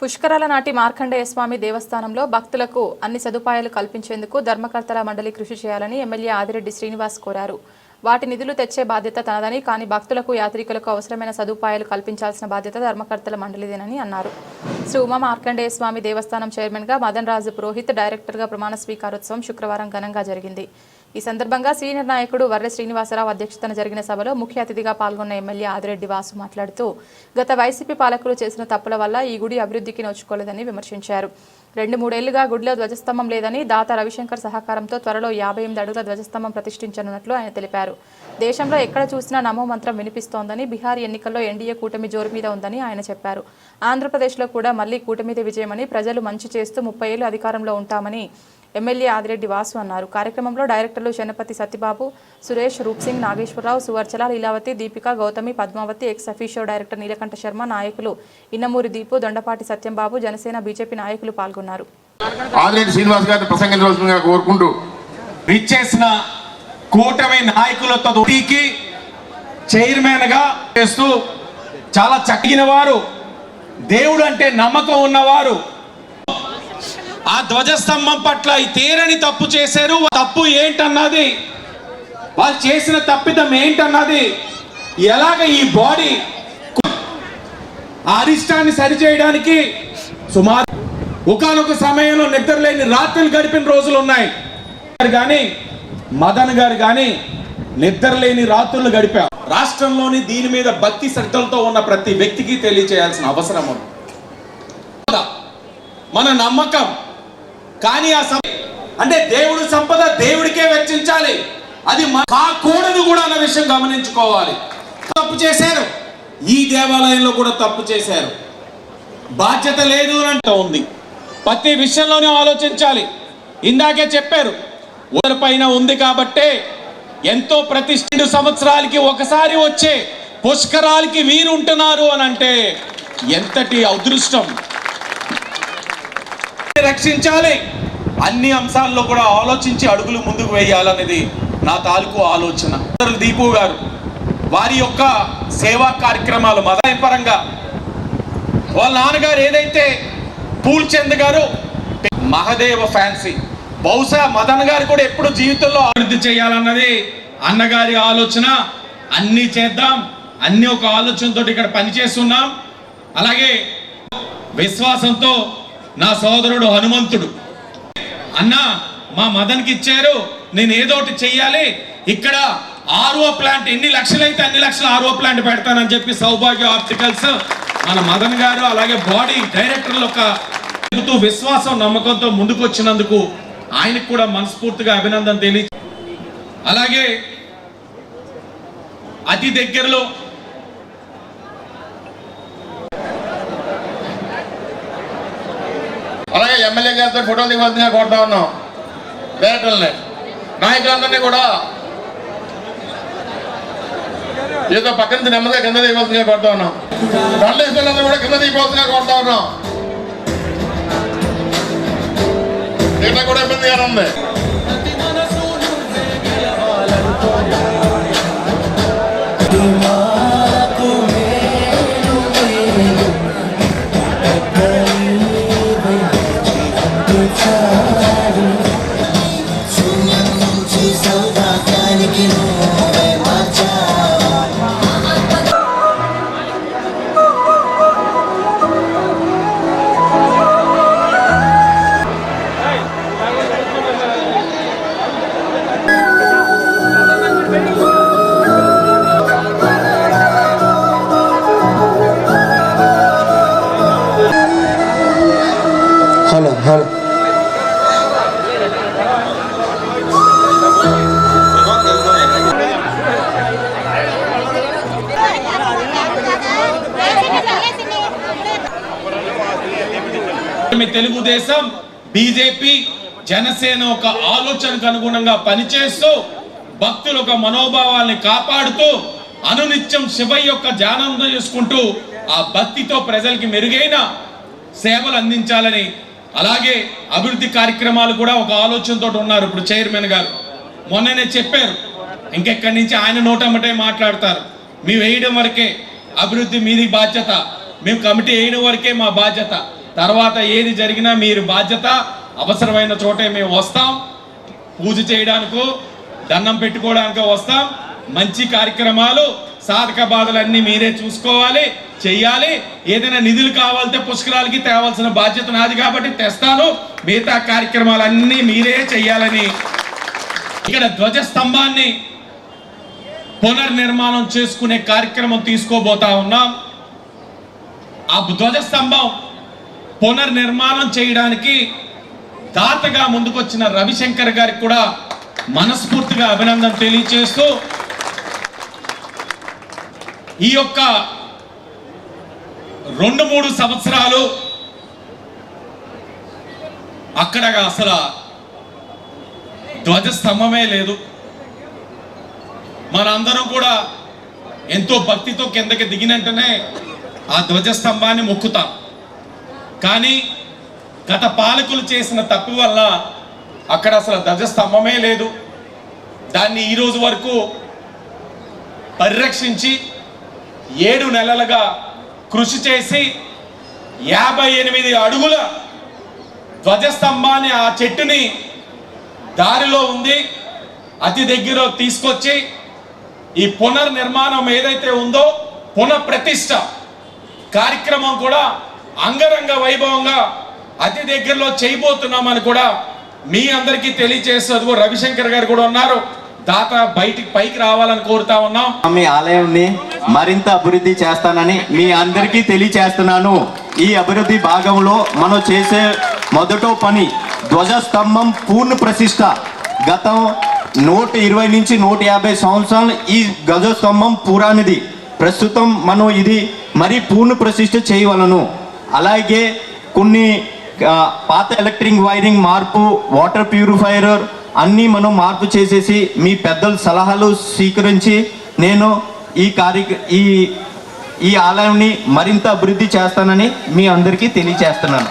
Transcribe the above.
పుష్కరాల నాటి మార్కండేయ స్వామి దేవస్థానంలో భక్తులకు అన్ని సదుపాయాలు కల్పించేందుకు ధర్మకర్తల మండలి కృషి చేయాలని ఎమ్మెల్యే ఆదిరెడ్డి శ్రీనివాస్ కోరారు. వాటి నిధులు తెచ్చే బాధ్యత తనదని కానీ భక్తులకు యాత్రికులకు అవసరమైన సదుపాయాలు కల్పించాల్సిన బాధ్యత ధర్మకర్తల మండలిదేనని అన్నారు. శ్రీ ఉమా మార్కండేయ స్వామి దేవస్థానం చైర్మన్గా మదన్ రాజు పురోహిత్ డైరెక్టర్గా ప్రమాణ స్వీకారోత్సవం శుక్రవారం ఘనంగా జరిగింది. ఈ సందర్భంగా సీనియర్ నాయకుడు వర్రె శ్రీనివాసరావు అధ్యక్షతన జరిగిన సభలో ముఖ్య అతిథిగా పాల్గొన్న ఎమ్మెల్యే ఆదిరెడ్డి వాసు మాట్లాడుతూ గత వైసీపీ పాలకులు చేసిన తప్పుల వల్ల ఈ గుడి అభివృద్ధికి నోచుకోలేదని విమర్శించారు. రెండు మూడేళ్ళుగా గుడిలో ధ్వజస్తంభం లేదని దాత రవిశంకర్ సహకారంతో త్వరలో యాభై ఎనిమిది అడుగుల ధ్వజస్తంభం ప్రతిష్ఠించనున్నట్లు ఆయన తెలిపారు. దేశంలో ఎక్కడ చూసినా నమో మంత్రం వినిపిస్తోందని బీహార్ ఎన్నికల్లో ఎన్డీఏ కూటమి జోరు మీద ఉందని ఆయన చెప్పారు. ఆంధ్రప్రదేశ్లో కూడా మళ్ళీ కూటమిదే విజయమని ప్రజలు మంచి చేస్తూ ముప్పై ఏళ్ళు అధికారంలో ఉంటామని ఎమ్మెల్యే ఆదిరెడ్డి వాసు అన్నారు. కార్యక్రమంలో డైరెక్టర్లు Sanapati Satyababu Suresh Roopsingh Nageswararao Suvarchala Leelavathi Deepika Gauthami Padmavathi ex officio director Neelakanta Sharma నాయకులు ఇన్నమూరి దీపు దొండపాటి సత్యంబాబు జనసేన బీజేపీ నాయకులు పాల్గొన్నారు. ఆదిరెడ్డి శ్రీనివాస్ గారిని ప్రసంగించవలసిందిగా కోరుకుంటూ విచ్చేసిన కూటమి నాయకులతో చైర్మన్గా చేస్తూ చాలా చక్కిన వారు దేవుడు అంటే నమ్మకం ఉన్నవారు ఆ ధ్వజస్తంభం పట్ల ఈ తీరని తప్పు చేశారు. తప్పు ఏంటన్నది? వాళ్ళు చేసిన తప్పిదం ఏంటన్నది? ఎలాగ ఈ బాడీ అరిష్టాన్ని సరిచేయడానికి సుమారు ఒకనొక సమయంలో నిద్రలేని రాత్రులు గడిపిన రోజులు ఉన్నాయి. గారు కానీ మదన్ గారు కానీ నిద్రలేని రాత్రులు గడిపారు. రాష్ట్రంలోని దీని మీద భక్తి శ్రద్ధలతో ఉన్న ప్రతి వ్యక్తికి తెలియచేయాల్సిన అవసరం మన నమ్మకం కానీ ఆ అంటే దేవుడి సంపద దేవుడికే వెచ్చించాలి. అది కాకూడదు కూడా అన్న విషయం గమనించుకోవాలి. తప్పు చేశారు. ఈ దేవాలయంలో కూడా తప్పు చేశారు. బాధ్యత లేదు అని ఉంది. ప్రతి విషయంలోనే ఆలోచించాలి. ఇందాకే చెప్పారు ఊరి పైన ఉంది కాబట్టే ఎంతో ప్రతిష్ఠిత సంవత్సరాలకి ఒకసారి వచ్చే పుష్కరాలకి వీరు ఉంటున్నారు అని అంటే ఎంతటి అదృష్టం. రక్షించాలి. అన్ని అంశాల్లో కూడా ఆలోచించి అడుగులు ముందుకు వేయాలనేది నా తాలూకు ఆలోచన. దీపు గారు వారి యొక్క సేవా కార్యక్రమాలు మదాయపరంగా వాళ్ళ నాన్నగారు ఏదైతే పూల్చంద్ గారు మహదేవ ఫ్యాన్సీ బహుశా మదన్ గారు కూడా ఎప్పుడు జీవితంలో అభివృద్ధి చేయాలన్నది అన్నగారి ఆలోచన. అన్నీ చేద్దాం అన్ని ఒక ఆలోచనతో ఇక్కడ పనిచేస్తున్నాం. అలాగే విశ్వాసంతో నా సోదరుడు హనుమంతుడు. అన్నా మా మదన్కి ఇచ్చారు నేను ఏదో ఒకటి చెయ్యాలి. ఇక్కడ ఆర్ఓ ప్లాంట్ ఎన్ని లక్షలైతే అన్ని లక్షల ఆర్ఓ ప్లాంట్ పెడతానని చెప్పి సౌభాగ్య ఆప్టికల్స్ మన మదన్ గారు అలాగే బాడీ డైరెక్టర్లు ఒక చెబుతూ విశ్వాసం నమ్మకంతో ముందుకు వచ్చినందుకు ఆయనకు కూడా మనస్ఫూర్తిగా అభినందన తెలియ అలాగే అతి దగ్గరలో అలాగే ఎమ్మెల్యే గారితో ఫోటోలు దిగవలసిందిగా కోరుతా ఉన్నాం. డైరెక్టర్ని నాయకులందరినీ కూడా ఏదో పక్క నుంచి నెమ్మదిగా కింద దిగవలసిందిగా కోరుతా ఉన్నాం. దండేశ్వరులందరూ కూడా కింద దిగవలసిందిగా కోరుతా ఉన్నాం. ఇట్లా కూడా ఇబ్బందిగానే ఉంది. సౌదాకానికి నువ్వే మీ తెలుగుదేశం బీజేపీ జనసేన ఒక ఆలోచనకు అనుగుణంగా పనిచేస్తూ భక్తుల ఒక మనోభావాల్ని కాపాడుతూ అనునిత్యం శివయ్య యొక్క ధ్యానంతో చేసుకుంటూ ఆ భక్తితో ప్రజలకి మెరుగైన సేవలు అందించాలని అలాగే అభివృద్ధి కార్యక్రమాలు కూడా ఒక ఆలోచనతో ఉన్నారు ఇప్పుడు చైర్మన్ గారు. మొన్ననే చెప్పారు ఇంకెక్కడి నుంచి ఆయన నోటమ్మటే మాట్లాడతారు మేము వేయడం వరకే అభివృద్ధి మీది బాధ్యత మేము కమిటీ వేయడం వరకే మా బాధ్యత తర్వాత ఏది జరిగినా మీరు బాధ్యత అవసరమైన చోటే మేము వస్తాం. పూజ చేయడానికో దండం పెట్టుకోవడానికో వస్తాం. మంచి కార్యక్రమాలు సాధక బాధలన్నీ మీరే చూసుకోవాలి చెయ్యాలి. ఏదైనా నిధులు కావాలంటే పుష్కరాలకి తేవాల్సిన బాధ్యత నాది కాబట్టి తెస్తాను. మిగతా కార్యక్రమాలన్నీ మీరే చెయ్యాలని. ఇక్కడ ధ్వజస్తంభాన్ని పునర్నిర్మాణం చేసుకునే కార్యక్రమం తీసుకోబోతా ఉన్నాం. ఆ ధ్వజస్తంభం పునర్నిర్మాణం చేయడానికి దాతగా ముందుకొచ్చిన రవిశంకర్ గారికి కూడా మనస్ఫూర్తిగా అభినందన తెలియచేస్తూ ఈ యొక్క రెండు మూడు సంవత్సరాలు అక్కడ అసలు ధ్వజస్తంభమే లేదు. మనందరం కూడా ఎంతో భక్తితో కిందకి దిగినంటనే ఆ ధ్వజస్తంభాన్ని మొక్కుతాం. కానీ గత పాలకులు చేసిన తప్పు వల్ల అక్కడ అసలు ధ్వజస్తంభమే లేదు. దాన్ని ఈరోజు వరకు పరిరక్షించి ఏడు నెలలుగా కృషి చేసి యాభై ఎనిమిది అడుగుల ధ్వజస్తంభాన్ని ఆ చెట్టుని దారిలో ఉంది అతి దగ్గర తీసుకొచ్చి ఈ పునర్నిర్మాణం ఏదైతే ఉందో పునఃప్రతిష్ట కార్యక్రమం కూడా అంగరంగ వైభవంగా అతి దగ్గరలో చేయబోతున్నామని కూడా మీ అందరికీ తెలియజేసేందుకు రవిశంకర్ గారు కూడా ఉన్నారు. దాత బయటికి పైకి రావాలని కోరుతా ఉన్నాం. మీ ఆలయంని మరింత అభివృద్ధి చేస్తానని మీ అందరికీ తెలియచేస్తున్నాను. ఈ అభివృద్ధి భాగంలో మనం చేసే మొదటో పని ధ్వజస్తంభం పూర్ణ ప్రతిష్ట. గతం నూట ఇరవై నుంచి నూట యాభై సంవత్సరాలు ఈ ధ్వజస్తంభం పురానిది. ప్రస్తుతం మనం ఇది మరి పూర్ణ ప్రతిష్ట చేయవలను. అలాగే కొన్ని పాత ఎలక్ట్రిక్ వైరింగ్ మార్పు వాటర్ ప్యూరిఫైయర్ అన్నీ మనం మార్పు చేసేసి మీ పెద్దల సలహాలు స్వీకరించి నేను ఈ కార్య ఈ ఈ ఆలయాన్ని మరింత అభివృద్ధి చేస్తానని మీ అందరికీ తెలియచేస్తున్నాను.